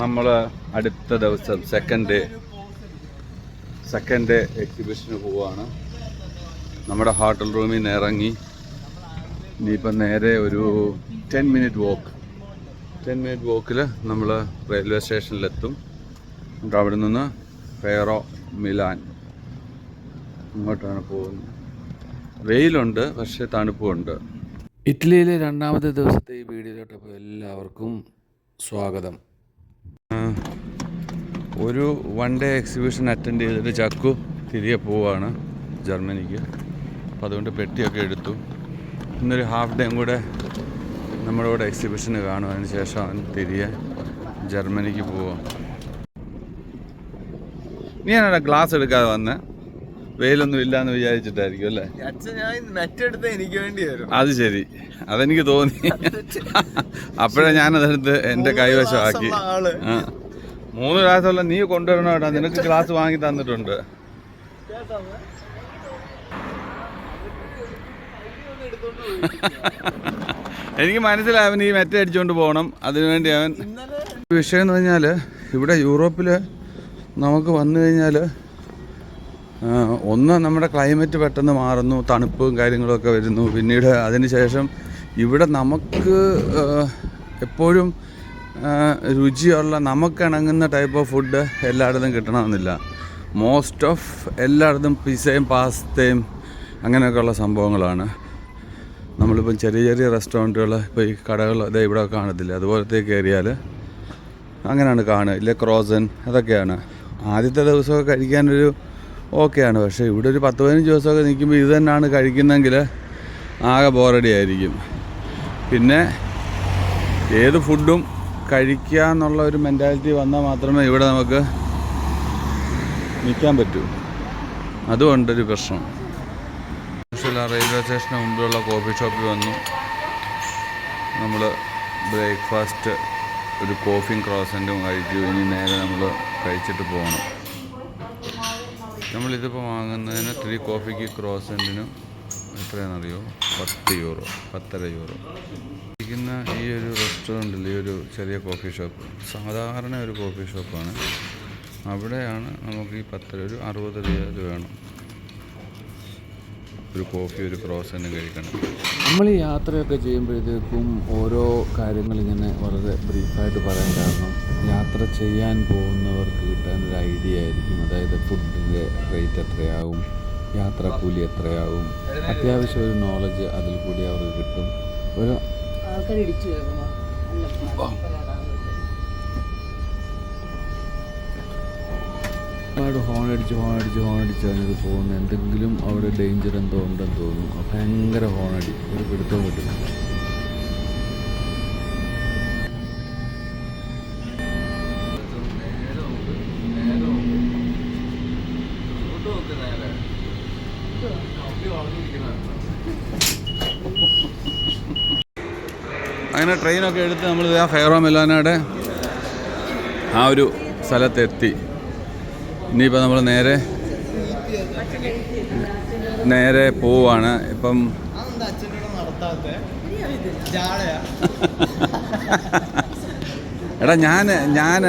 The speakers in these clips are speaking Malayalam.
നമ്മൾ അടുത്ത ദിവസം സെക്കൻഡ് ഡേ സെക്കൻഡ് ഡേ എക്സിബിഷന് പോവാണ്. നമ്മുടെ ഹോട്ടൽ റൂമിൽ നിന്ന് ഇറങ്ങി. ഇനിയിപ്പം നേരെ ഒരു ten minute walk ten minute വോക്കിൽ നമ്മൾ റെയിൽവേ സ്റ്റേഷനിലെത്തും എന്നിട്ട് അവിടെ നിന്ന് ഫെയറോ മിലാൻ അങ്ങോട്ടാണ് പോകുന്നത്. വെയിലുണ്ട് പക്ഷേ തണുപ്പുണ്ട്. ഇറ്റലിയിലെ രണ്ടാമത്തെ ദിവസത്തെ ഈ വീഡിയോയിലോട്ടപ്പോൾ എല്ലാവർക്കും സ്വാഗതം. ഒരു വൺ ഡേ എക്സിബിഷൻ അറ്റൻഡ് ചെയ്തിട്ട് ചക്കു തിരികെ പോവാണ് ജർമ്മനിക്ക്. അപ്പം അതുകൊണ്ട് പെട്ടിയൊക്കെ എടുത്തു. ഇന്നൊരു ഹാഫ് ഡേയും കൂടെ നമ്മുടെ കൂടെ എക്സിബിഷന് കാണും. അതിന് ശേഷം അവൻ തിരികെ ജർമ്മനിക്ക് പോവാം. നീ എന്നാ ഗ്ലാസ് എടുക്കാതെ വന്ന്? വെയിലൊന്നും ഇല്ലാന്ന് വിചാരിച്ചിട്ടായിരിക്കും അല്ലേ? എടുത്ത് എനിക്ക് വേണ്ടി വരും. അത് ശരി. അതെനിക്ക് തോന്നി. അപ്പോഴേ ഞാനതെടുത്ത് എന്റെ കൈവശമാക്കി. ആ. മൂന്ന് ഗ്ലാസ്സുള്ള നീ കൊണ്ടുവരണം കേട്ടോ നിനക്ക് ഗ്ലാസ് വാങ്ങി തന്നിട്ടുണ്ട്. എനിക്ക് മനസ്സിലായി അവൻ ഈ മെറ്റ അടിച്ചുകൊണ്ട് പോകണം അതിനുവേണ്ടി അവൻ വിഷയം എന്ന് പറഞ്ഞാൽ ഇവിടെ യൂറോപ്പിൽ നമുക്ക് വന്നു കഴിഞ്ഞാൽ ഒന്ന് നമ്മുടെ ക്ലൈമറ്റ് പെട്ടെന്ന് മാറുന്നു തണുപ്പും കാര്യങ്ങളൊക്കെ വരുന്നു. പിന്നീട് അതിന് ശേഷം ഇവിടെ നമുക്ക് എപ്പോഴും രുചിയുള്ള നമുക്കിണങ്ങുന്ന ടൈപ്പ് ഓഫ് ഫുഡ് എല്ലായിടത്തും കിട്ടണമെന്നില്ല. മോസ്റ്റ് ഓഫ് എല്ലായിടത്തും പിസയും പാസ്തയും അങ്ങനെയൊക്കെയുള്ള സംഭവങ്ങളാണ്. നമ്മളിപ്പം ചെറിയ ചെറിയ റെസ്റ്റോറന്റുകൾ ഇപ്പോൾ ഈ കടകൾ അതേ ഇവിടെ കാണത്തില്ല? അതുപോലത്തെ കയറിയാൽ അങ്ങനെയാണ് കാണുക. ഇല്ല ക്രോസൻ അതൊക്കെയാണ്. ആദ്യത്തെ ദിവസമൊക്കെ കഴിക്കാനൊരു ഓക്കെയാണ്. പക്ഷേ ഇവിടെ ഒരു പത്ത് പതിനഞ്ച് ദിവസമൊക്കെ നിൽക്കുമ്പോൾ ഇത് തന്നെയാണ് കഴിക്കുന്നതെങ്കിൽ ആകെ ബോറടി ആയിരിക്കും പിന്നെ ഏത് ഫുഡും കഴിക്കുക എന്നുള്ള ഒരു മെന്റാലിറ്റി വന്നാൽ മാത്രമേ ഇവിടെ നമുക്ക് നിൽക്കാൻ പറ്റൂ. അതുകൊണ്ടൊരു പ്രശ്നം. റെയിൽവേ സ്റ്റേഷന് മുമ്പിലുള്ള കോഫി ഷോപ്പിൽ വന്നു. നമ്മൾ ബ്രേക്ക്ഫാസ്റ്റ് ഒരു കോഫിയും ക്രോസന്റും കഴിച്ചു. ഇനി നേരെ നമ്മൾ കഴിച്ചിട്ട് പോകണം. നമ്മളിതിപ്പോൾ വാങ്ങുന്നതിന് ത്രീ കോഫിക്ക് ക്രോസന്റിനും എത്രയാണെന്നറിയോ? പത്ത് യൂറോ പത്തര യൂറോ. ഇരിക്കുന്ന ഈ ഒരു റെസ്റ്റോറന്റിൽ ഈ ഒരു ചെറിയ കോഫി ഷോപ്പ് സാധാരണ ഒരു കോഫി ഷോപ്പാണ്. അവിടെയാണ് നമുക്ക് ഈ പത്തര ഒരു അറുപത് രൂപ വേണം. ഒരു കോഫി ഒരു ക്രോസ് തന്നെ കഴിക്കണം. നമ്മൾ ഈ യാത്രയൊക്കെ ചെയ്യുമ്പോഴത്തേക്കും ഓരോ കാര്യങ്ങൾ ഇങ്ങനെ വളരെ ബ്രീഫായിട്ട് പറയാൻ കാരണം യാത്ര ചെയ്യാൻ പോകുന്നവർക്ക് കിട്ടാൻ ഒരു ഐഡിയ ആയിരിക്കും. അതായത് ഫുഡിന്റെ റേറ്റ് എത്രയാവും. യാത്രാക്കൂലി എത്രയാവും? അത്യാവശ്യം ഒരു നോളജ് അതിൽ കൂടി അവർക്ക് കിട്ടും. ഒരു ആൾക്കാർ ഇടിച്ചു കയറുമോ ഒരുപാട് ഹോൺ അടിച്ച് ഹോൺ അടിച്ച് ഹോൺ അടിച്ച് അതിനത് പോകുന്ന എന്തെങ്കിലും അവിടെ ഡേഞ്ചർ എന്തോ ഉണ്ടെന്ന് തോന്നുന്നു. ഭയങ്കര ഹോൺ അടി. ഒരു പിടുത്തവും കിട്ടുന്നില്ല. ട്രെയിനൊക്കെ എടുത്ത് നമ്മൾ ആ ഫെയറോ മെലാനയുടെ ആ ഒരു സ്ഥലത്തെത്തി. ഇനിയിപ്പോൾ നമ്മൾ നേരെ നേരെ പോവാണ്. ഇപ്പം എടാ ഞാൻ ഞാൻ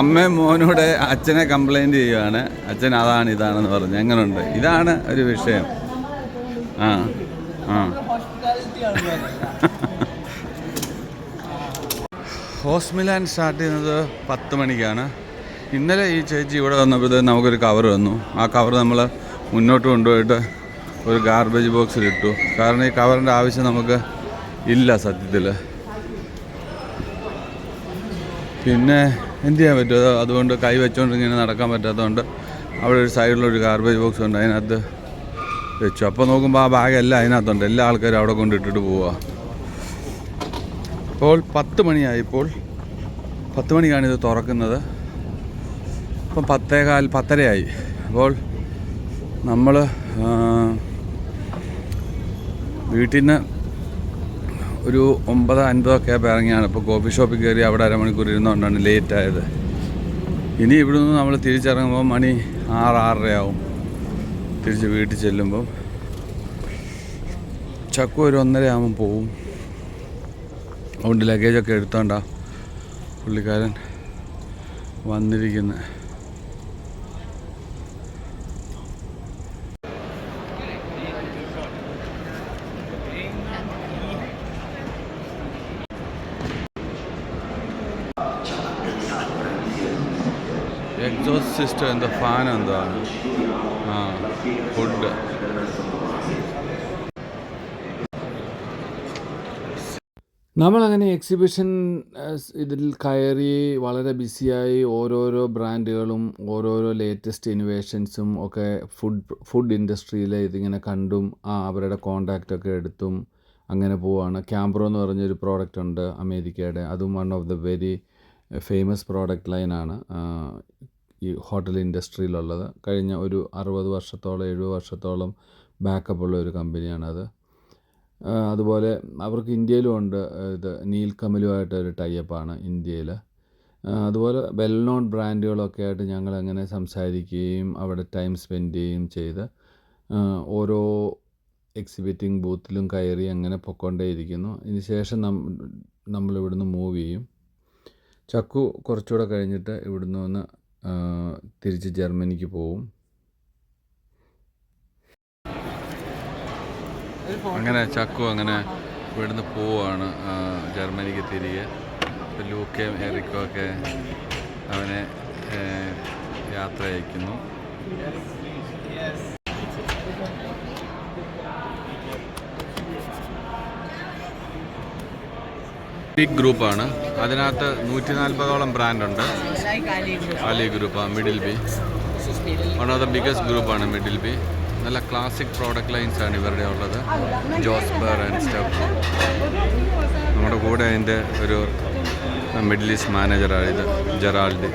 അമ്മയും മോനോട് അച്ഛനെ കംപ്ലൈന്റ് ചെയ്യുവാണ്. അച്ഛൻ അതാണ് ഇതാണെന്ന് പറഞ്ഞു. എങ്ങനെയുണ്ട് ഇതാണ് ഒരു വിഷയം. ആ ആ. ഹോസ്മിലാൻ സ്റ്റാർട്ട് ചെയ്യുന്നത് പത്ത് മണിക്കാണ്. ഇന്നലെ ഈ ചേച്ചി ഇവിടെ വന്നപ്പോൾ നമുക്കൊരു കവർ വന്നു ആ കവർ നമ്മൾ മുന്നോട്ട് കൊണ്ടുപോയിട്ട് ഒരു ഗാർബേജ് ബോക്സിൽ ഇട്ടു. കാരണം ഈ കവറിന്റെ ആവശ്യം നമുക്ക് ഇല്ല സത്യത്തിൽ പിന്നെ എന്ത് ചെയ്യാൻ പറ്റുമോ അതുകൊണ്ട് കൈ വെച്ചുകൊണ്ട് ഇങ്ങനെ നടക്കാൻ പറ്റാത്തതുകൊണ്ട് അവിടെ ഒരു സൈഡിലൊരു ഗാർബേജ് ബോക്സ് ഉണ്ട്. അതിനകത്ത് അപ്പോൾ നോക്കുമ്പോൾ ആ ബാഗ് എല്ലാം അതിനകത്തുണ്ട്. എല്ലാ ആൾക്കാരും അവിടെ കൊണ്ടിട്ടിട്ട് പോവുക ഇപ്പോൾ പത്ത് മണിയായി ഇപ്പോൾ. പത്ത് മണിക്കാണ് ഇത് തുറക്കുന്നത്. ഇപ്പം പത്തേകാൽ പത്തരയായി. അപ്പോൾ നമ്മൾ വീട്ടിൽ നിന്ന് ഒരു ഒമ്പത് അൻപതൊക്കെ ആയപ്പോൾ ഇറങ്ങിയാണ്. ഇപ്പോൾ കോഫി ഷോപ്പിൽ കയറി അവിടെ അരമണിക്കൂർ ഇരുന്നുകൊണ്ടാണ് ലേറ്റ് ആയത്. ഇനി ഇവിടെ നിന്ന് നമ്മൾ തിരിച്ചിറങ്ങുമ്പോൾ മണി ആറ് ആറരയാവും. തിരിച്ച് വീട്ടിൽ ചെല്ലുമ്പം ചക്ക ഒരു ഒന്നര ആകുമ്പോൾ പോവും. അതുകൊണ്ട് ലഗേജൊക്കെ എടുത്തോണ്ടാ പുള്ളിക്കാരൻ വന്നിരിക്കുന്നത് എക്സോസ്റ്റ് സിസ്റ്റം എന്താ ഫാൻ എന്താണ് ആ ഫുഡ് നമ്മളങ്ങനെ എക്സിബിഷൻ ഇതിൽ കയറി വളരെ ബിസിയായി ഓരോരോ ബ്രാൻഡുകളും ഓരോരോ ലേറ്റസ്റ്റ് ഇന്നോവേഷൻസും ഒക്കെ ഫുഡ് ഫുഡ് ഇൻഡസ്ട്രിയിലെ ഇതിങ്ങനെ കണ്ടും ആ അവരുടെ കോണ്ടാക്റ്റൊക്കെ എടുത്തും അങ്ങനെ പോവുകയാണ് ക്യാമ്പ്രോ എന്ന് പറഞ്ഞൊരു പ്രോഡക്റ്റ് ഉണ്ട് അമേരിക്കയുടെ. അതും one of the very famous product ലൈനാണ് ഈ ഹോട്ടൽ ഇൻഡസ്ട്രിയിലുള്ളത് കഴിഞ്ഞ ഒരു അറുപത് വർഷത്തോളം എഴുപത് വർഷത്തോളം ബാക്കപ്പുള്ള ഒരു കമ്പനിയാണത് അതുപോലെ അവർക്ക് ഇന്ത്യയിലും ഉണ്ട് ഇത് നീൽക്കമലുമായിട്ട് ഒരു ടൈപ്പാണ് ഇന്ത്യയിൽ അതുപോലെ വെൽ നോൺ ബ്രാൻഡുകളൊക്കെ ആയിട്ട് ഞങ്ങൾ അങ്ങനെ സംസാരിക്കുകയും അവിടെ ടൈം സ്പെൻഡ് ചെയ്യുകയും ചെയ്ത് ഓരോ എക്സിബിറ്റിംഗ് ബൂത്തിലും കയറി അങ്ങനെ പൊക്കോണ്ടേയിരിക്കുന്നു. ഇതിന് ശേഷം നം നമ്മളിവിടുന്ന് മൂവ് ചെയ്യും. ചക്കു കുറച്ചുകൂടെ കഴിഞ്ഞിട്ട് ഇവിടുന്ന് വന്ന് തിരിച്ച് ജർമ്മനിക്ക് പോവും. അങ്ങനെ ചക്കു അങ്ങനെ ഇവിടുന്ന് പോവാണ് ജർമ്മനിക്ക് തിരികെ. ലൂക്കയും എറിക്കും ഒക്കെ അവനെ യാത്ര അയക്കുന്നു ബിഗ് ഗ്രൂപ്പാണ്. അതിനകത്ത് നൂറ്റി നാൽപ്പതോളം ബ്രാൻഡുണ്ട്. അലി ഗ്രൂപ്പാണ് Middleby. One of the biggest ഗ്രൂപ്പാണ് മിഡിൽ ബി. നല്ല ക്ലാസിക് പ്രോഡക്റ്റ് ലൈൻസ് ആണ് ഇവരുടെ ഉള്ളത്. Josper and stuff. നമ്മുടെ കൂടെ അതിന്റെ ഒരു മിഡിൽ ഈസ്റ്റ് മാനേജറാണ് ഇത് ജെറാൾഡ്.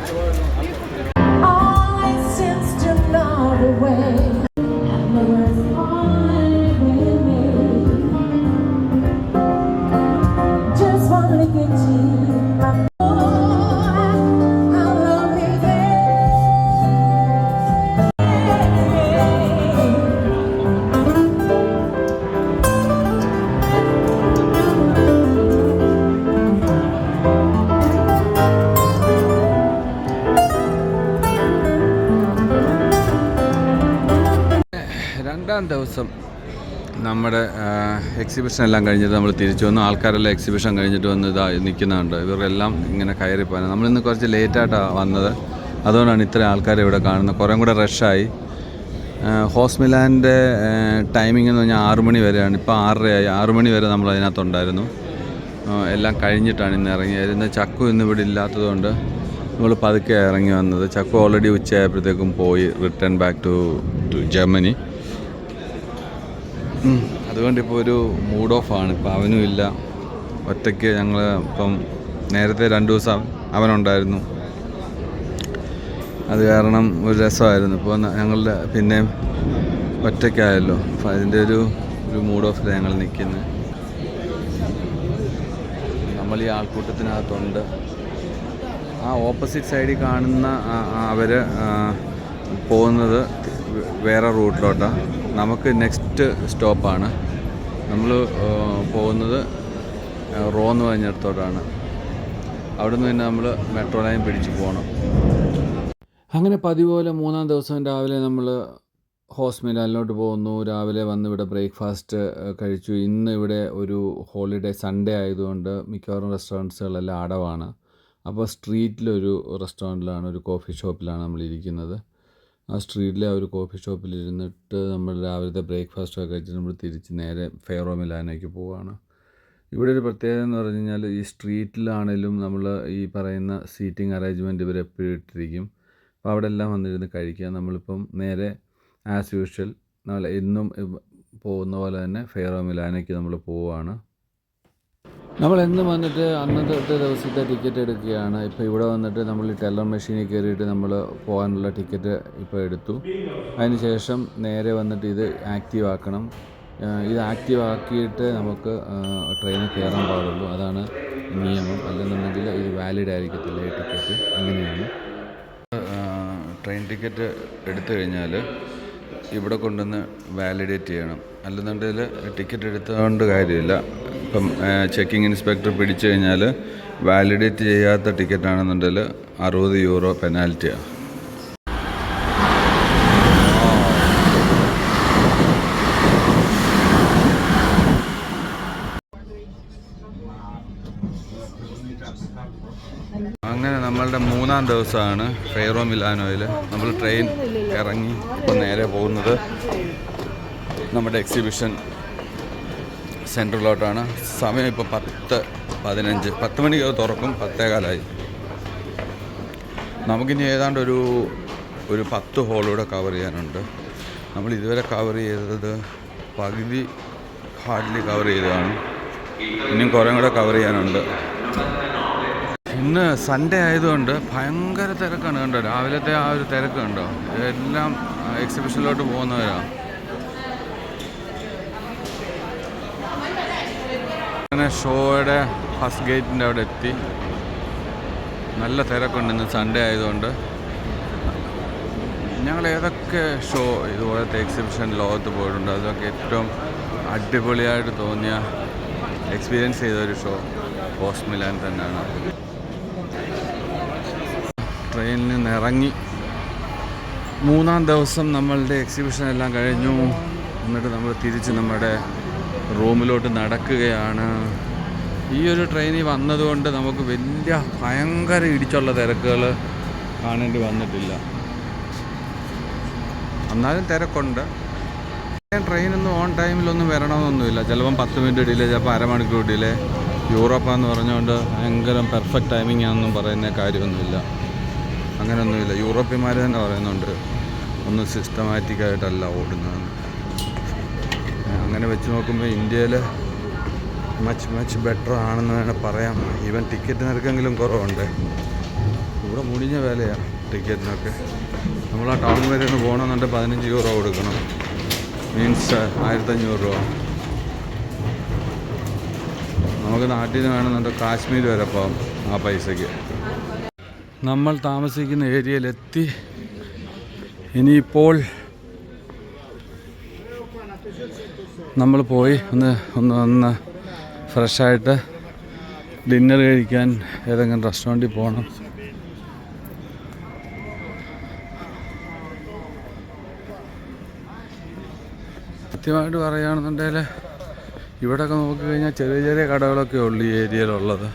എക്സിബിഷൻ എല്ലാം കഴിഞ്ഞിട്ട് നമ്മൾ തിരിച്ചു വന്നു. ആൾക്കാരെല്ലാം എക്സിബിഷൻ കഴിഞ്ഞിട്ട് വന്ന് ഇതാ നിൽക്കുന്നുണ്ട്. ഇവരെല്ലാം ഇങ്ങനെ കയറി പോകാൻ നമ്മളിന്ന് കുറച്ച് ലേറ്റായിട്ടാണ് വന്നത്. അതുകൊണ്ടാണ് ഇത്രയും ആൾക്കാർ ഇവിടെ കാണുന്നത്. കുറേ കൂടെ റഷായി ഹോസ്മിലാന്റെ ടൈമിംഗ് എന്ന് പറഞ്ഞാൽ ആറു മണി വരെയാണ്. ഇപ്പോൾ ആറരയായി. ആറു മണി വരെ നമ്മൾ അതിനകത്തുണ്ടായിരുന്നു. എല്ലാം കഴിഞ്ഞിട്ടാണ് ഇന്ന് ഇറങ്ങിയത്. ഇന്ന് ചക്കു ഇന്ന് ഇവിടെ ഇല്ലാത്തതുകൊണ്ട് നമ്മൾ പതുക്കെ ഇറങ്ങി വന്നത്. ചക്കു ഓൾറെഡി ഉച്ചയായപ്പോഴത്തേക്കും പോയി return back to to Germany. അതുകൊണ്ട് ഇപ്പോൾ ഒരു മൂഡ് ഓഫ് ആണ്. ഇപ്പോൾ അവനും ഇല്ല. ഒറ്റയ്ക്ക് ഞങ്ങൾ ഇപ്പം നേരത്തെ രണ്ട് ദിവസം അവനുണ്ടായിരുന്നു. അത് കാരണം ഒരു രസമായിരുന്നു. ഇപ്പോൾ ഞങ്ങളുടെ പിന്നെ ഒറ്റയ്ക്കായല്ലോ. അപ്പം അതിന്റെ ഒരു ഒരു മൂഡ് ഓഫ് ഞങ്ങൾ നിൽക്കുന്നത് നമ്മൾ ഈ ആൾക്കൂട്ടത്തിനകത്തുണ്ട്. ആ ഓപ്പോസിറ്റ് സൈഡിൽ കാണുന്ന അവർ പോകുന്നത് വേറെ റൂട്ടിലോട്ടാണ് നമുക്ക് നെക്സ്റ്റ് സ്റ്റോപ്പാണ് നമ്മൾ പോകുന്നത് റോ എന്ന് പറഞ്ഞിടത്തോട്ടാണ്. അവിടെ നിന്ന് തന്നെ നമ്മൾ മെട്രോ ലൈൻ പിടിച്ച് പോകണം അങ്ങനെ പതിവ് പോലെ മൂന്നാം ദിവസം രാവിലെ നമ്മൾ ഹോസ്പിറ്റലിലോട്ട് പോകുന്നു. രാവിലെ വന്ന് ഇവിടെ ബ്രേക്ക്ഫാസ്റ്റ് കഴിച്ചു. ഇന്ന് ഇവിടെ ഒരു ഹോളിഡേ സൺഡേ ആയതുകൊണ്ട് മിക്കവാറും റെസ്റ്റോറന്റ്സുകളെല്ലാം അടവാണ്. അപ്പോൾ സ്ട്രീറ്റിലൊരു റെസ്റ്റോറന്റിലാണ് ഒരു കോഫി ഷോപ്പിലാണ് നമ്മൾ ഇരിക്കുന്നത് ആ സ്ട്രീറ്റിലെ ആ ഒരു കോഫി ഷോപ്പിൽ ഇരുന്നിട്ട് നമ്മൾ രാവിലത്തെ ബ്രേക്ക്ഫാസ്റ്റൊക്കെ കഴിച്ച് നമ്മൾ തിരിച്ച് നേരെ ഫെയറോ മിലാനേക്ക് പോവുകയാണ് ഇവിടെ ഒരു പ്രത്യേകത എന്ന് പറഞ്ഞു കഴിഞ്ഞാൽ ഈ സ്ട്രീറ്റിലാണേലും നമ്മൾ ഈ പറയുന്ന സീറ്റിംഗ് അറേഞ്ച്മെന്റ് ഇവർ എപ്പോഴും ഇട്ടിരിക്കും. അപ്പോൾ അവിടെ എല്ലാം വന്നിരുന്ന് കഴിക്കുക. നമ്മളിപ്പം നേരെ ആസ് യൂഷ്വൽ നമ്മൾ എന്നും പോകുന്ന പോലെ തന്നെ ഫെയറോ മിലാനയ്ക്ക് നമ്മൾ പോവുകയാണ് നമ്മൾ എന്ന് വന്നിട്ട് അന്നത്തെ ദിവസത്തെ ടിക്കറ്റ് എടുക്കുകയാണ്. ഇപ്പോൾ ഇവിടെ വന്നിട്ട് നമ്മൾ ടെല്ലർ മെഷീനിൽ കയറിയിട്ട് നമ്മൾ പോകാനുള്ള ടിക്കറ്റ് ഇപ്പോൾ എടുത്തു. അതിന് ശേഷം നേരെ വന്നിട്ട് ഇത് ആക്റ്റീവ് ആക്കണം. ഇത് ആക്റ്റീവ് ആക്കിയിട്ട് നമുക്ക് ട്രെയിനിൽ കയറാൻ പാടുള്ളൂ. അതാണ് നിയമം. അല്ലെന്നുണ്ടെങ്കിൽ ഇത് വാലിഡ് ആയിരിക്കത്തില്ല ഈ ടിക്കറ്റ് അങ്ങനെയാണ്. ട്രെയിൻ ടിക്കറ്റ് എടുത്തു കഴിഞ്ഞാൽ ഇവിടെ കൊണ്ടുവന്ന് വാലിഡേറ്റ് ചെയ്യണം. അല്ലെന്നുണ്ടെങ്കിൽ ടിക്കറ്റ് എടുത്തുകൊണ്ട് കാര്യമില്ല. ഇപ്പം ചെക്കിംഗ് ഇൻസ്പെക്ടർ പിടിച്ചു കഴിഞ്ഞാൽ വാലിഡേറ്റ് ചെയ്യാത്ത ടിക്കറ്റ് ആണെന്നുണ്ടെങ്കിൽ അറുപത് യൂറോ പെനാൽറ്റിയാണ് അങ്ങനെ നമ്മളുടെ മൂന്നാം ദിവസമാണ് ഫെയറോ മിലാനോയിൽ നമ്മൾ ട്രെയിൻ ഇറങ്ങി ഇപ്പം നേരെ പോകുന്നത് നമ്മുടെ എക്സിബിഷൻ സെന്ററിലോട്ടാണ് സമയം ഇപ്പോൾ പത്ത് പതിനഞ്ച്. പത്ത് മണിക്ക് അത് തുറക്കും പത്തേകാലായി നമുക്കിനി ഏതാണ്ട് ഒരു ഒരു പത്ത് ഹോളൂടെ കവർ ചെയ്യാനുണ്ട്. നമ്മൾ ഇതുവരെ കവർ ചെയ്തത് പകുതി ഹാർഡ്ലി കവർ ചെയ്തതാണ്. ഇനിയും കുറേ കൂടെ കവർ ചെയ്യാനുണ്ട്. ഇന്ന് സൺഡേ ആയതുകൊണ്ട് ഭയങ്കര തിരക്കാണ് കണ്ടോ? രാവിലത്തെ ആ ഒരു തിരക്ക് കണ്ടോ? എല്ലാം എക്സിബിഷനിലോട്ട് പോകുന്നവരാണ് ഷോയുടെ ഫസ്റ്റ് ഗേറ്റിന്റെ അവിടെ എത്തി. നല്ല തിരക്കുണ്ട് ഇന്ന് സൺഡേ ആയതുകൊണ്ട്. ഞങ്ങൾ ഏതൊക്കെ ഷോ ഇതുപോലത്തെ എക്സിബിഷൻ ലോകത്ത് പോയിട്ടുണ്ട്? അതൊക്കെ ഏറ്റവും അടിപൊളിയായിട്ട് തോന്നിയ എക്സ്പീരിയൻസ് ചെയ്ത ഒരു ഷോ പോസ്റ്റ് മിലാൻ തന്നെയാണ്. ട്രെയിനിൽ നിന്ന് ഇറങ്ങി. മൂന്നാം ദിവസം നമ്മളുടെ എക്സിബിഷൻ എല്ലാം കഴിഞ്ഞു. എന്നിട്ട് നമ്മൾ തിരിച്ച് നമ്മുടെ റൂമിലോട്ട് നടക്കുകയാണ്. ഈ ഒരു ട്രെയിനിൽ വന്നതുകൊണ്ട് നമുക്ക് വലിയ ഭയങ്കര ഇടിച്ചുള്ള തിരക്കുകൾ കാണേണ്ടി വന്നിട്ടില്ല. എന്നാലും തിരക്കുണ്ട്. ട്രെയിനൊന്നും ഓൺ ടൈമിലൊന്നും വരണമെന്നൊന്നുമില്ല. ചിലപ്പം പത്ത് മിനിറ്റ് ഡിലേ ചിലപ്പോൾ അരമണിക്കൂർ ഡിലേ. യൂറോപ്പാന്ന് പറഞ്ഞുകൊണ്ട് ഭയങ്കര പെർഫെക്റ്റ് ടൈമിംഗ് ആണെന്നും പറയുന്ന കാര്യമൊന്നുമില്ല. അങ്ങനെയൊന്നുമില്ല. യൂറോപ്യന്മാർ തന്നെ പറയുന്നുണ്ട്. ഒന്നും സിസ്റ്റമാറ്റിക്കായിട്ടല്ല ഓടുന്നത്. അങ്ങനെ വെച്ച് നോക്കുമ്പോൾ ഇന്ത്യയിൽ മച്ച് മച്ച് ബെറ്റർ ആണെന്ന് വേണം പറയാം. ഈവൻ ടിക്കറ്റ് നിരക്കെങ്കിലും കുറവുണ്ട്. ഇവിടെ മുടിഞ്ഞ വിലയാണ് ടിക്കറ്റിനൊക്കെ നമ്മൾ ആ ടൗൺ വരെ ഒന്ന് പോകണമെന്നുണ്ടെങ്കിൽ പതിനഞ്ച് യൂറോ കൊടുക്കണം. മീൻസ് ആയിരത്തഞ്ഞൂറ് രൂപ. നമുക്ക് നാട്ടിൽ നിന്ന് വേണമെന്നുണ്ടെങ്കിൽ കാശ്മീർ വരെ പോകാം ആ പൈസയ്ക്ക് നമ്മൾ താമസിക്കുന്ന ഏരിയയിലെത്തി. ഇനിയിപ്പോൾ നമ്മൾ പോയി ഒന്ന് ഒന്ന് ഒന്ന് ഫ്രഷായിട്ട് ഡിന്നർ കഴിക്കാൻ ഏതെങ്കിലും റെസ്റ്റോറന്റിൽ പോകണം കൃത്യമായിട്ട് പറയുകയാണെന്നുണ്ടെങ്കിൽ ഇവിടെയൊക്കെ നോക്കിക്കഴിഞ്ഞാൽ ചെറിയ ചെറിയ കടകളൊക്കെ ഉള്ളു ഈ ഏരിയയിലുള്ളത്.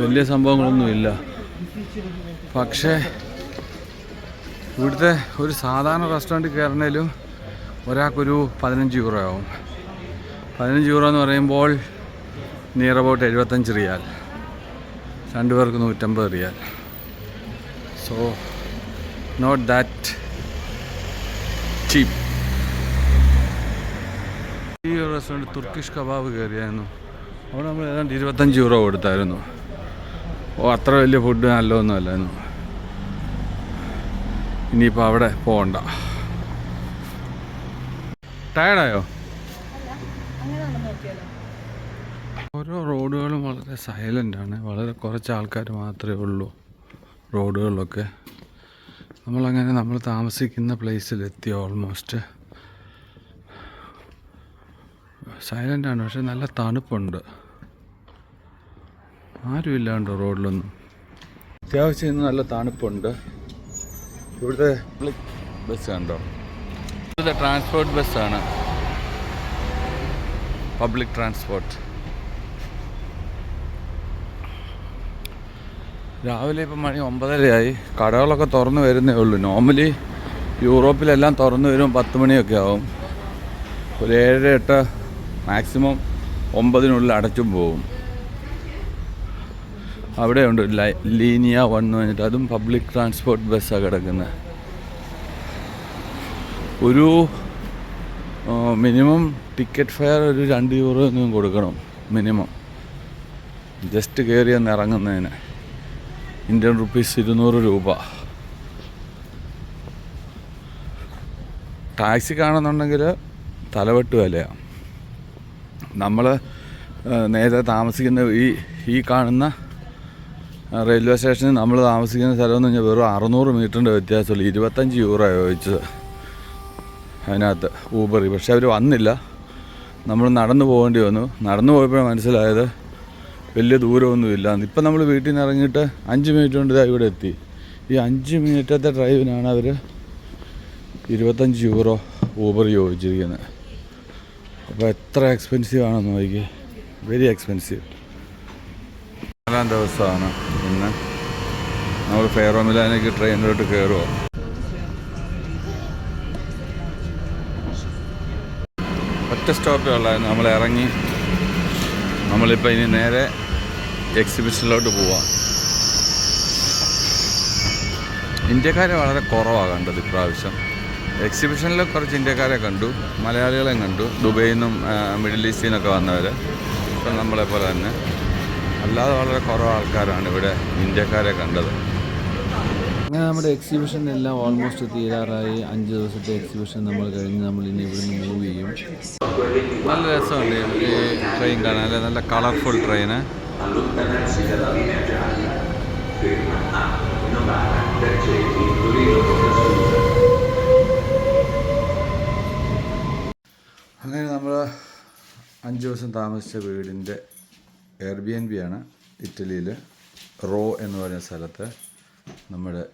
വലിയ സംഭവങ്ങളൊന്നുമില്ല. പക്ഷേ ഇവിടുത്തെ ഒരു സാധാരണ റെസ്റ്റോറന്റ് കയറണേലും ഒരാൾക്കൊരു പതിനഞ്ച് യൂറോ ആവും. പതിനഞ്ച് യൂറോ എന്ന് പറയുമ്പോൾ നിയർ അബൌട്ട് എഴുപത്തഞ്ച് റിയാൽ. രണ്ടു പേർക്ക് നൂറ്റമ്പത് riyal. So not that cheap ഈ ഒരു റെസ്റ്റോറന്റ് തുർക്കിഷ് കബാബ് കയറിയായിരുന്നു. അവിടെ നമ്മൾ ഏതാണ്ട് ഇരുപത്തഞ്ച് യൂറോ കൊടുത്തായിരുന്നു. ഓ അത്ര വലിയ ഫുഡ് നല്ലതൊന്നും അല്ലായിരുന്നു. ഇനിയിപ്പോൾ അവിടെ പോകണ്ട ടയർഡായോ ഓരോ റോഡുകളും വളരെ സൈലന്റ് ആണ്. വളരെ കുറച്ച് ആൾക്കാർ മാത്രമേ ഉള്ളൂ റോഡുകളിലൊക്കെ. നമ്മളങ്ങനെ നമ്മൾ താമസിക്കുന്ന പ്ലേസിലെത്തി ഓൾമോസ്റ്റ് സൈലന്റ് ആണ് പക്ഷെ നല്ല തണുപ്പുണ്ട്. ആരും ഇല്ലാണ്ട് റോഡിലൊന്നും. അത്യാവശ്യം ഇന്ന് നല്ല തണുപ്പുണ്ട്. ഇവിടുത്തെ ബസ് കണ്ടോ? ഇവിടുത്തെ ട്രാൻസ്പോർട്ട് ബസ്സാണ് പബ്ലിക് ട്രാൻസ്പോർട്ട് രാവിലെ ഇപ്പം മണി ഒമ്പതരയായി. കടകളൊക്കെ തുറന്നു വരുന്നേ ഉള്ളൂ. നോർമലി യൂറോപ്പിലെല്ലാം തുറന്നു വരും പത്ത് മണിയൊക്കെ ആവും. ഒരു ഏഴര എട്ട് മാക്സിമം ഒമ്പതിനുള്ളിൽ അടച്ചും പോവും. അവിടെയുണ്ട് ലൈ ലീനിയ വൺ എന്ന് പറഞ്ഞിട്ട് അതും പബ്ലിക് ട്രാൻസ്പോർട്ട് ബസ്സാണ് കിടക്കുന്നത് ഒരു മിനിമം ടിക്കറ്റ് ഫെയർ ഒരു രണ്ട് യൂറോ എങ്കിലും കൊടുക്കണം മിനിമം ജസ്റ്റ് കയറി ഒന്ന് ഇറങ്ങുന്നതിന്. ഇന്ത്യൻ റുപ്പീസ് ഇരുന്നൂറ് രൂപ. ടാക്സി കാണുന്നുണ്ടെങ്കിൽ തലവെട്ട് വിലയാണ് നമ്മൾ നേരത്തെ താമസിക്കുന്ന ഈ ഈ കാണുന്ന റെയിൽവേ സ്റ്റേഷനിൽ നമ്മൾ താമസിക്കുന്ന സ്ഥലം എന്ന് പറഞ്ഞാൽ വെറും അറുന്നൂറ് മീറ്ററിന്റെ വ്യത്യാസമുള്ളൂ ഇരുപത്തഞ്ച് യൂറോ ചോദിച്ചത്. അതിനകത്ത് ഊബറി പക്ഷെ അവർ വന്നില്ല. നമ്മൾ നടന്നു പോകേണ്ടി വന്നു. നടന്നു പോയപ്പോൾ മനസ്സിലായത് വലിയ ദൂരമൊന്നുമില്ല ഇപ്പം നമ്മൾ വീട്ടിൽ നിന്ന് ഇറങ്ങിയിട്ട് അഞ്ച് മിനിറ്റ് കൊണ്ട് ഇതാ ഇവിടെ എത്തി. ഈ അഞ്ച് മിനിറ്റത്തെ ഡ്രൈവിനാണ് അവർ ഇരുപത്തഞ്ച് യൂറോ ഊബർ ചോദിച്ചിരിക്കുന്നത്. അപ്പോൾ എത്ര എക്സ്പെൻസീവ് ആണെന്ന് നോക്കി വെരി എക്സ്പെൻസീവ് നാലാം ദിവസമാണ്. ഇന്ന് നമ്മൾ ഫെയറോമിലാനേക്ക് ട്രെയിനിലോട്ട് കയറുമോ ഒറ്റ സ്റ്റോപ്പേ ഉള്ളായിരുന്നു നമ്മൾ ഇറങ്ങി നമ്മളിപ്പോൾ ഇനി നേരെ എക്സിബിഷനിലോട്ട് പോവാം. ഇന്ത്യക്കാരെ വളരെ കുറവാണ് കണ്ടത് ഇപ്രാവശ്യം. എക്സിബിഷനിൽ കുറച്ച് ഇന്ത്യക്കാരെ കണ്ടു മലയാളികളെയും കണ്ടു ദുബൈയിൽ നിന്നും മിഡിൽ ഈസ്റ്റിൽ നിന്നൊക്കെ വന്നവർ ഇപ്പം നമ്മളെ പോലെ തന്നെ. അല്ലാതെ വളരെ കുറവ് ആൾക്കാരാണ് ഇവിടെ ഇന്ത്യക്കാരെ കണ്ടത്. അങ്ങനെ നമ്മുടെ എക്സിബിഷൻ എല്ലാം ഓൾമോസ്റ്റ് തീരാറായി. അഞ്ച് ദിവസത്തെ എക്സിബിഷൻ നമ്മൾ കഴിഞ്ഞ് നമ്മൾ ഇനി ഇവിടുന്ന് മൂവ് ചെയ്യും. നല്ല രസമുണ്ട്. ഈ ട്രെയിൻ കാണാൻ അല്ലെ? നല്ല കളർഫുൾ ട്രെയിന് അങ്ങനെ നമ്മൾ അഞ്ച് ദിവസം താമസിച്ച വീടിന്റെ എയർ ബി എൻ ബി ആണ്. ഇറ്റലിയിൽ റോ എന്ന് പറയുന്ന സ്ഥലത്ത് നമ്മുടെ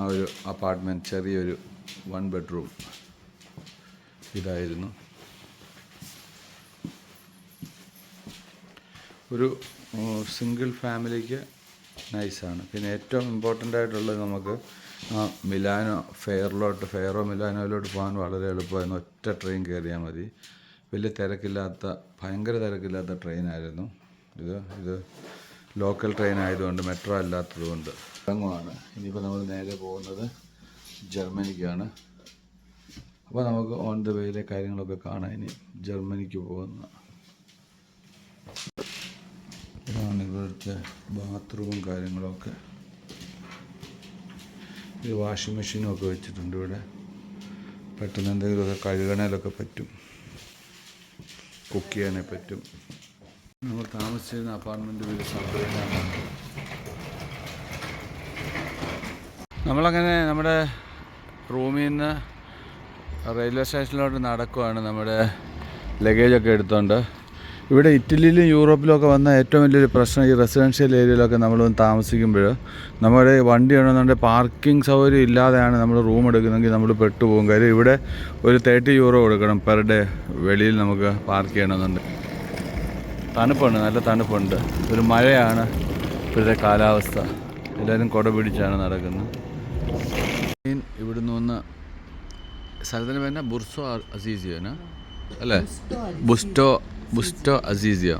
ആ ഒരു അപ്പാർട്ട്മെന്റ് ചെറിയൊരു വൺ ബെഡ്റൂം ഇതായിരുന്നു. ഒരു സിംഗിൾ ഫാമിലിക്ക് നൈസാണ് പിന്നെ ഏറ്റവും ഇമ്പോർട്ടന്റ് ആയിട്ടുള്ളത് നമുക്ക് മിലാനോ ഫെയറിലോട്ട് ഫെയറോ മിലാനോയിലോട്ട് പോകാൻ വളരെ എളുപ്പമായിരുന്നു. ഒറ്റ ട്രെയിൻ കയറിയാൽ മതി. വലിയ തിരക്കില്ലാത്ത ഭയങ്കര തിരക്കില്ലാത്ത ട്രെയിനായിരുന്നു ഇത് ഇത് ലോക്കൽ ട്രെയിൻ ആയതുകൊണ്ട് മെട്രോ അല്ലാത്തതുകൊണ്ട്. ഇറങ്ങുവാണ് ഇനിയിപ്പോൾ നമ്മൾ നേരെ പോകുന്നത് ജർമ്മനിക്കാണ്. അപ്പോൾ നമുക്ക് ഓൺ ദ വേയിലെ കാര്യങ്ങളൊക്കെ കാണാം. ഇനി ജർമ്മനിക്ക് പോകുന്ന ഇവിടുത്തെ ബാത്റൂമും കാര്യങ്ങളൊക്കെ. ഈ വാഷിംഗ് മെഷീനും ഒക്കെ വെച്ചിട്ടുണ്ട് ഇവിടെ. പെട്ടെന്ന് എന്തെങ്കിലുമൊക്കെ കഴുകണേലൊക്കെ പറ്റും. കുക്ക് ചെയ്യാനേ പറ്റും. നമ്മൾ താമസിച്ചിരുന്ന അപ്പാർട്ട്മെന്റ് വീട് സൗകര്യമാണ് നമ്മളങ്ങനെ നമ്മുടെ റൂമിൽ നിന്ന് റെയിൽവേ സ്റ്റേഷനിലോട്ട് നടക്കുവാണ് നമ്മുടെ ലഗേജൊക്കെ എടുത്തുകൊണ്ട് ഇവിടെ ഇറ്റലിയിലും യൂറോപ്പിലും ഒക്കെ വന്ന ഏറ്റവും വലിയൊരു പ്രശ്നം ഈ റെസിഡൻഷ്യൽ ഏരിയയിലൊക്കെ നമ്മൾ താമസിക്കുമ്പോൾ നമ്മുടെ വണ്ടി ആണെന്നുണ്ടെങ്കിൽ പാർക്കിംഗ് സൗകര്യം ഇല്ലാതെയാണ് നമ്മൾ റൂം എടുക്കുന്നതെങ്കിൽ നമ്മൾ പെട്ടുപോകും. കാര്യം ഇവിടെ ഒരു തേർട്ടി യൂറോ കൊടുക്കണം പെർ ഡേ വെളിയിൽ നമുക്ക് പാർക്ക് ചെയ്യണമെന്നുണ്ട്. തണുപ്പുണ്ട് നല്ല തണുപ്പുണ്ട്. ഒരു മഴയാണ് ഇവിടുത്തെ കാലാവസ്ഥ. എല്ലാവരും കുട പിടിച്ചാണ് നടക്കുന്നത്. ഇവിടുന്ന് ഒന്ന് സ്ഥലത്തിന്റെ പേര് ബുർസോ അസീസിയോന അല്ലേ? ബുസ്റ്റോ ബുസ്റ്റോ അസീസിയോ.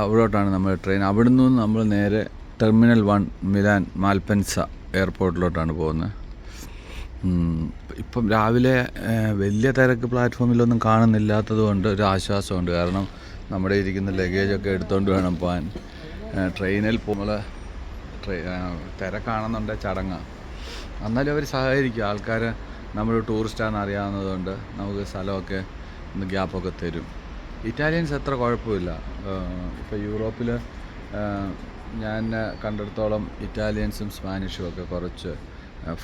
അവിടോട്ടാണ് നമ്മൾ ട്രെയിൻ അവിടെ നിന്ന് നമ്മൾ നേരെ ടെർമിനൽ വൺ മിലാൻ മാൽപെൻസ എയർപോർട്ടിലോട്ടാണ് പോകുന്നത്. ഇപ്പം രാവിലെ വലിയ തിരക്ക് പ്ലാറ്റ്ഫോമിലൊന്നും കാണുന്നില്ലാത്തത് കൊണ്ട് ഒരു ആശ്വാസമുണ്ട്. കാരണം നമ്മുടെ ഇരിക്കുന്ന ലഗേജൊക്കെ എടുത്തുകൊണ്ട് വേണം പോകാൻ ട്രെയിനിൽ പോകുമ്പോൾ ട്രെ തിരക്കാണെന്നുണ്ടെങ്കിൽ ചടങ്ങാണ് എന്നാലും അവർ സഹകരിക്കും ആൾക്കാർ നമ്മൾ ടൂറിസ്റ്റാണെന്ന് അറിയാവുന്നതുകൊണ്ട് നമുക്ക് സ്ഥലമൊക്കെ ഒന്ന് ഗ്യാപ്പൊക്കെ തരും. ഇറ്റാലിയൻസ് അത്ര കുഴപ്പമില്ല. ഇപ്പോൾ യൂറോപ്പിൽ ഞാൻ കണ്ടിടത്തോളം ഇറ്റാലിയൻസും സ്പാനിഷും ഒക്കെ കുറച്ച്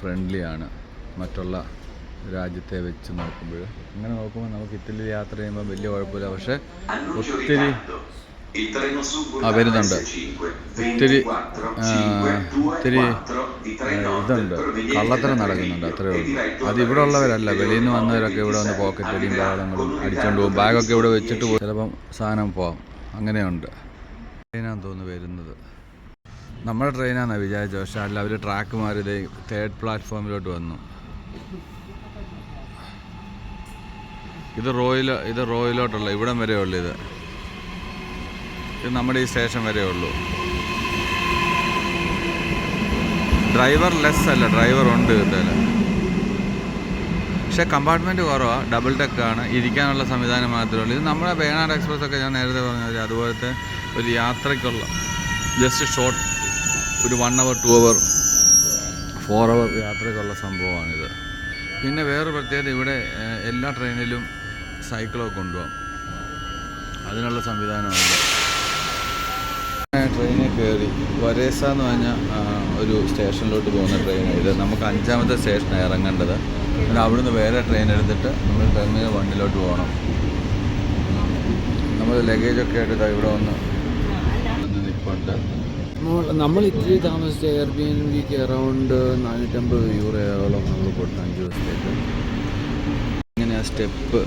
ഫ്രണ്ട്ലിയാണ്. മറ്റുള്ള രാജ്യത്തെ വെച്ച് നോക്കുമ്പോൾ അങ്ങനെ നോക്കുമ്പോൾ നമുക്ക് ഇറ്റലി യാത്ര ചെയ്യുമ്പോൾ വലിയ കുഴപ്പമില്ല. പക്ഷേ ഒത്തിരി ആ വരുന്നുണ്ട് ഒത്തിരി ഒത്തിരി ഇതുണ്ട് കള്ളത്തരം നടക്കുന്നുണ്ട് അത്രയേ ഉള്ളൂ അത് ഇവിടെ ഉള്ളവരല്ല വെളിയിൽ നിന്ന് വന്നവരൊക്കെ ഇവിടെ വന്ന് പോക്കറ്റ് അടിയും പാടങ്ങളും അടിച്ചുകൊണ്ട് പോകും ബാഗൊക്കെ ഇവിടെ വെച്ചിട്ട് പോകും ചിലപ്പം സാധനം പോവാം അങ്ങനെയുണ്ട്. ട്രെയിനാന്ന് തോന്നുന്നു വരുന്നത്. നമ്മുടെ ട്രെയിനാണെന്നാണ് വിചാരിച്ചത് പക്ഷെ അല്ല അവർ ട്രാക്ക് മാറി തേർഡ് പ്ലാറ്റ്ഫോമിലോട്ട് വന്നു. ഇത് റോയിൽ ഇത് റോയിലോട്ടുള്ള ഇവിടം വരെയുള്ളൂ ഇത്. ഇത് നമ്മുടെ ഈ സ്റ്റേഷൻ വരെ ഉള്ളൂ. ഡ്രൈവർ ലെസ് അല്ല ഡ്രൈവർ ഉണ്ട് ഇതിൽ പക്ഷേ കമ്പാർട്ട്മെന്റ് കുറവാണ് ഡബിൾ ഡെക്കാണ് ഇരിക്കാനുള്ള സംവിധാനം മാത്രമേ ഉള്ളൂ. ഇത് നമ്മുടെ വേണാട് എക്സ്പ്രസ് ഒക്കെ ഞാൻ നേരത്തെ പറഞ്ഞ പോലെ അതുപോലത്തെ ഒരു യാത്രയ്ക്കുള്ള ജസ്റ്റ് ഷോർട്ട് ഒരു one hour two hour four hour യാത്രയ്ക്കുള്ള സംഭവമാണിത്. പിന്നെ വേറെ പ്രത്യേകത ഇവിടെ എല്ലാ ട്രെയിനിലും സൈക്കിളൊക്കെ കൊണ്ടുപോകാം. അതിനുള്ള സംവിധാനമുണ്ട് ട്രെയിനിൽ കയറി വരേസ എന്ന് പറഞ്ഞ ഒരു സ്റ്റേഷനിലോട്ട് പോകുന്ന ട്രെയിനാണ്. ഇത് നമുക്ക് അഞ്ചാമത്തെ സ്റ്റേഷനാണ് ഇറങ്ങേണ്ടത്. പിന്നെ അവിടുന്ന് വേറെ ട്രെയിൻ എടുത്തിട്ട് നമ്മൾ ടെർമിനൽ വണ്ണിലോട്ട് പോകണം. നമ്മൾ ലഗേജൊക്കെ ആയിട്ട് ഇവിടെ വന്ന് നിൽപ്പുണ്ട് നമ്മൾ- ഇത്തിരി താമസിച്ച air B N week around നാനൂറ്റമ്പത് യൂറോയോളം നമ്മൾ കൊടുത്തു അഞ്ച് ദിവസത്തേക്ക്. ഇങ്ങനെ ആ സ്റ്റെപ്പ്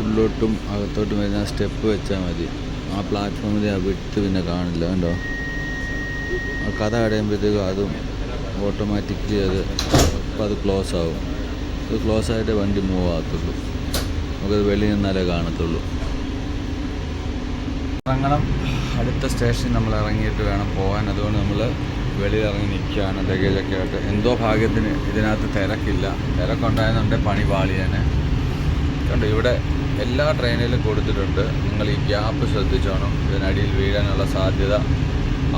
ഉള്ളോട്ടും അകത്തോട്ടും വരുന്ന സ്റ്റെപ്പ് വെച്ചാൽ മതി. ആ പ്ലാറ്റ്ഫോമിൽ ആ വിട്ട് പിന്നെ കാണില്ല കണ്ടോ? ആ കഥ അടയുമ്പോഴത്തേക്കും അതും ഓട്ടോമാറ്റിക്കലി അത് അപ്പോൾ അത് ക്ലോസ് ആവും. അത് ക്ലോസ് ആയിട്ടേ വണ്ടി മൂവ് ആകത്തുള്ളൂ. നമുക്കത് വെളിയിൽ നിന്നാലേ കാണത്തുള്ളൂ. ഇറങ്ങണം. അടുത്ത സ്റ്റേഷനിൽ നമ്മൾ ഇറങ്ങിയിട്ട് വേണം പോകാൻ. അതുകൊണ്ട് നമ്മൾ വെളിയിൽ ഇറങ്ങി നിൽക്കുകയാണ്. ലഗേജൊക്കെ ആയിട്ട്. എന്തോ ഭാഗ്യത്തിന് ഇതിനകത്ത് തിരക്കില്ല. തിരക്കുണ്ടായിരുന്നുണ്ട് പണി പാളിയാണ് കണ്ടോ ഇവിടെ എല്ലാ ട്രെയിനിലും കൊടുത്തിട്ടുണ്ട്. നിങ്ങൾ ഈ ഗ്യാപ്പ് ശ്രദ്ധിച്ചോണം. ഇതിനടിയിൽ വീഴാനുള്ള സാധ്യത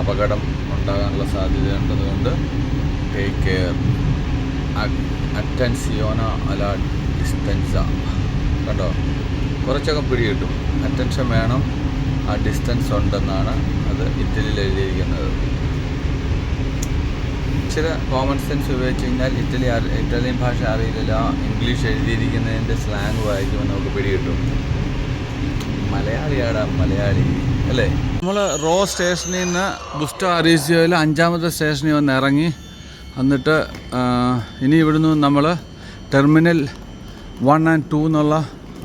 അപകടം ഉണ്ടാകാനുള്ള സാധ്യതയുണ്ട് അതുകൊണ്ട് ടേക്ക് കെയർ അറ്റൻസിയോന അല ഡിസ്റ്റൻസ കണ്ടോ? കുറച്ചൊക്കെ പിടി കിട്ടും. അറ്റൻഷൻ വേണം. ആ ഡിസ്റ്റൻസ് ഉണ്ടെന്നാണ് അത് ഇറ്റലിയിൽ എഴുതിയിരിക്കുന്നത്. ഇച്ചിരി കോമൺ സെൻസ് ഉപയോഗിച്ച് കഴിഞ്ഞാൽ ഇറ്റലി ഇറ്റാലിയൻ ഭാഷ അറിയില്ല ഇംഗ്ലീഷ് എഴുതിയിരിക്കുന്നതിന്റെ സ്ലാങ് വായിക്കുമ്പോൾ നമുക്ക് പിടികിട്ടും മലയാളിയാടാ മലയാളി. അല്ലേ? നമ്മൾ റോ സ്റ്റേഷനിൽ നിന്ന് ബുസ്റ്റോ അറീസിയോയിൽ അഞ്ചാമത്തെ സ്റ്റേഷനിൽ വന്ന് ഇറങ്ങി. എന്നിട്ട് ഇനി ഇവിടുന്ന് നമ്മൾ ടെർമിനൽ വൺ ആൻഡ് ടു എന്നുള്ള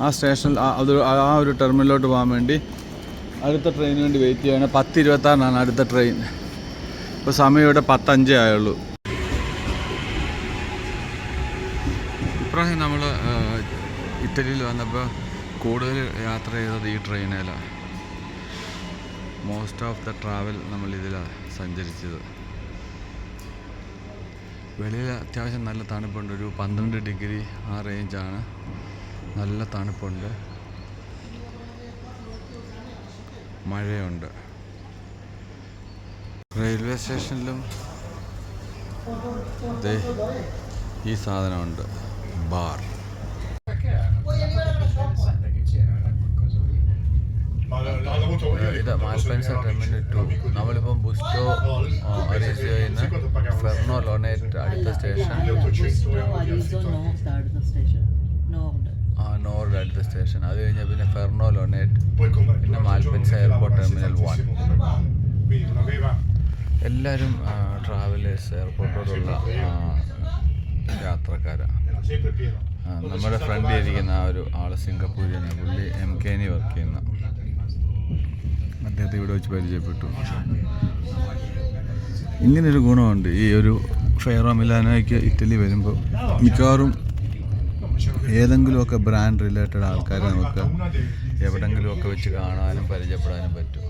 ആ സ്റ്റേഷനിൽ അത് ആ ഒരു ടെർമിനലിലോട്ട് പോകാൻ വേണ്ടി അടുത്ത ട്രെയിനിന് വേണ്ടി വെയിറ്റ് ചെയ്യണം പത്ത് ഇരുപത്താറിനാണ് അടുത്ത ട്രെയിൻ ഇപ്പോൾ സമയം ഇവിടെ പത്തഞ്ചേ ആയുള്ളൂ. ഇപ്രാവശ്യം നമ്മൾ ഇറ്റലിയിൽ വന്നപ്പോൾ കൂടുതൽ യാത്ര ചെയ്തത് ഈ ട്രെയിനിലാണ് മോസ്റ്റ് ഓഫ് ദ ട്രാവൽ നമ്മൾ ഇതിലാണ് സഞ്ചരിച്ചത്. വെളിയിൽ അത്യാവശ്യം നല്ല തണുപ്പുണ്ട്. ഒരു പന്ത്രണ്ട് ഡിഗ്രി ആ റേഞ്ചാണ്. നല്ല തണുപ്പുണ്ട്. മഴയുണ്ട്. റെയിൽവേ സ്റ്റേഷനിലും ഈ സാധനമുണ്ട്. ബാർ. ഇത് മാൽപ്പൻസ ടെർമിനൽ ടു നമ്മളിപ്പം ബുസ്റ്റോ അറേഞ്ച് ചെയ്യുന്ന ഫെർണോ ലോണേറ്റ് അടുത്ത സ്റ്റേഷൻ. ആ നോർഡ് അടുത്ത സ്റ്റേഷൻ. അത് കഴിഞ്ഞ പിന്നെ ഫെർണോ ലോണേറ്റ്. പിന്നെ മാൽപ്പൻസ എയർപോർട്ട് ടെർമിനൽ വൺ. എല്ലാവരും ട്രാവലേഴ്സ് എയർപോർട്ടോടുള്ള യാത്രക്കാരാണ് നമ്മുടെ ഫ്രണ്ടിൽ ഇരിക്കുന്ന ആ ഒരു ആൾ സിംഗപ്പൂരിയാണ്. പുള്ളി എം കെനി വർക്ക് ചെയ്യുന്ന. അദ്ദേഹത്തെ ഇവിടെ വെച്ച് പരിചയപ്പെട്ടു. ഇങ്ങനൊരു ഗുണമുണ്ട്. ഈ ഒരു ഫെയറോ മിലാനോയ്ക്ക് ഇറ്റലി വരുമ്പോൾ മിക്കവാറും ഏതെങ്കിലുമൊക്കെ ബ്രാൻഡ് റിലേറ്റഡ് ആൾക്കാരെ നമുക്ക് എവിടെങ്കിലുമൊക്കെ വെച്ച് കാണാനും പരിചയപ്പെടാനും പറ്റും.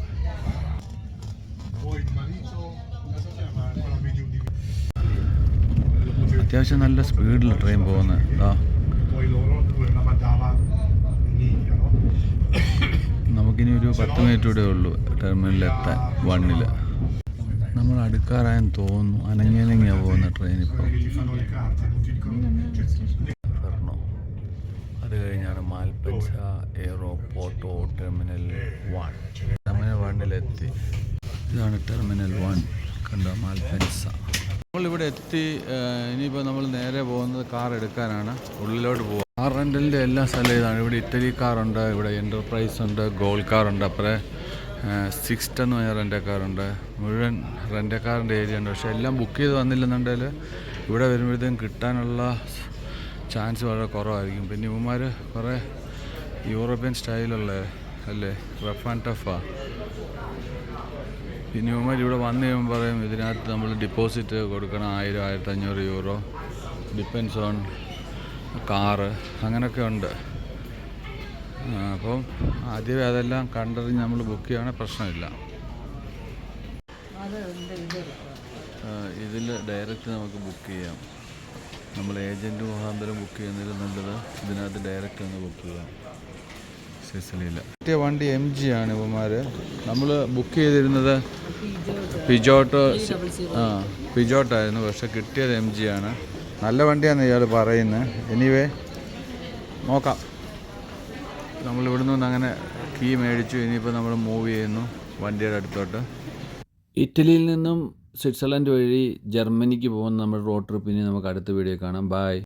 അത്യാവശ്യം നല്ല സ്പീഡിൽ ട്രെയിൻ പോകുന്നത്. no? നമുക്കിനി ഒരു പത്ത് മിനിറ്റ് കൂടെ ഉള്ളൂ ടെർമിനലിൽ എത്താൻ വണ്ണിൽ നമ്മൾ അടുക്കാറായെന്ന് തോന്നുന്നു. അനങ്ങി അനങ്ങിയാണ് പോകുന്ന ട്രെയിൻ ഇപ്പോൾ അത് കഴിഞ്ഞാണ് മാൽപ്പൻസ എയറോപോർട്ടോ ടെർമിനൽ വൺ ടെർമിനൽ വണ്ണിലെത്തി ഇതാണ് ടെർമിനൽ വൺ കണ്ട മാൽപ്പൻസ നമ്മളിവിടെ എത്തി ഇനിയിപ്പോൾ നമ്മൾ നേരെ പോകുന്നത് കാർ എടുക്കാനാണ്. ഉള്ളിലോട്ട് പോകുക കാർ റെന്റലിന്റെ എല്ലാ സ്ഥലവും ഇതാണ്. ഇവിടെ ഇറ്റലി കാറുണ്ട് ഇവിടെ എന്റർപ്രൈസ് ഉണ്ട് ഗോൾഡ് കാറുണ്ട് അപ്പുറേ സിക്സ് ടെൻ എന്ന് പറഞ്ഞ റെന്റ് കാറുണ്ട് മുഴുവൻ റെന്റ് കാറിന്റെ ഏരിയ ഉണ്ട്. പക്ഷേ എല്ലാം ബുക്ക് ചെയ്ത് വന്നില്ലെന്നുണ്ടെങ്കിൽ ഇവിടെ വരുമ്പോഴത്തേക്കും കിട്ടാനുള്ള ചാൻസ് വളരെ കുറവായിരിക്കും. പിന്നെ ഇവന്മാർ കുറേ യൂറോപ്യൻ സ്റ്റൈലുള്ള അല്ലേ റഫ് ആൻഡ് ടഫാ പിന്നെ ഇവന്മാർ ഇവിടെ വന്ന് കഴിയുമ്പോൾ പറയും ഇതിനകത്ത് നമ്മൾ ഡിപ്പോസിറ്റ് കൊടുക്കണം ആയിരം ആയിരത്തി അഞ്ഞൂറ് യൂറോ ഡിപ്പെൻസ് ഓൺ കാറ് അങ്ങനെയൊക്കെ ഉണ്ട്. അപ്പം ആദ്യമേ അതെല്ലാം കണ്ടറിഞ്ഞ് നമ്മൾ ബുക്ക് ചെയ്യുകയാണെങ്കിൽ പ്രശ്നമില്ല. ഇതിൽ ഡയറക്റ്റ് നമുക്ക് ബുക്ക് ചെയ്യാം. നമ്മൾ ഏജന്റ് മുഖാന്തരം ബുക്ക് ചെയ്യുന്നതിൽ നല്ലത് ഇതിനകത്ത് ഡയറക്റ്റ് ഒന്ന് ബുക്ക് ചെയ്യാം. സിസിലിയില്ല കിട്ടിയ വണ്ടി എം ജി ആണ് ഇവന്മാർ നമ്മൾ ബുക്ക് ചെയ്തിരുന്നത് പിജോട്ട് ആ പിജോട്ടായിരുന്നു പക്ഷെ കിട്ടിയത് എം ജി ആണ്. നല്ല വണ്ടിയാണ് ഇയാൾ പറയുന്നത് എനിവേ നോക്കാം. നമ്മൾ ഇവിടുന്ന് ഒന്ന് അങ്ങനെ കീ മേടിച്ചു. ഇനിയിപ്പോൾ നമ്മൾ മൂവ് ചെയ്യുന്നു വണ്ടിയുടെ അടുത്തോട്ട്. ഇറ്റലിയിൽ നിന്നും സ്വിറ്റ്സർലൻഡ് വഴി ജർമ്മനിക്ക് പോകുന്ന നമ്മുടെ റോഡ് ട്രിപ്പിന് നമുക്ക് അടുത്ത വീഡിയോ കാണാം. ബായ്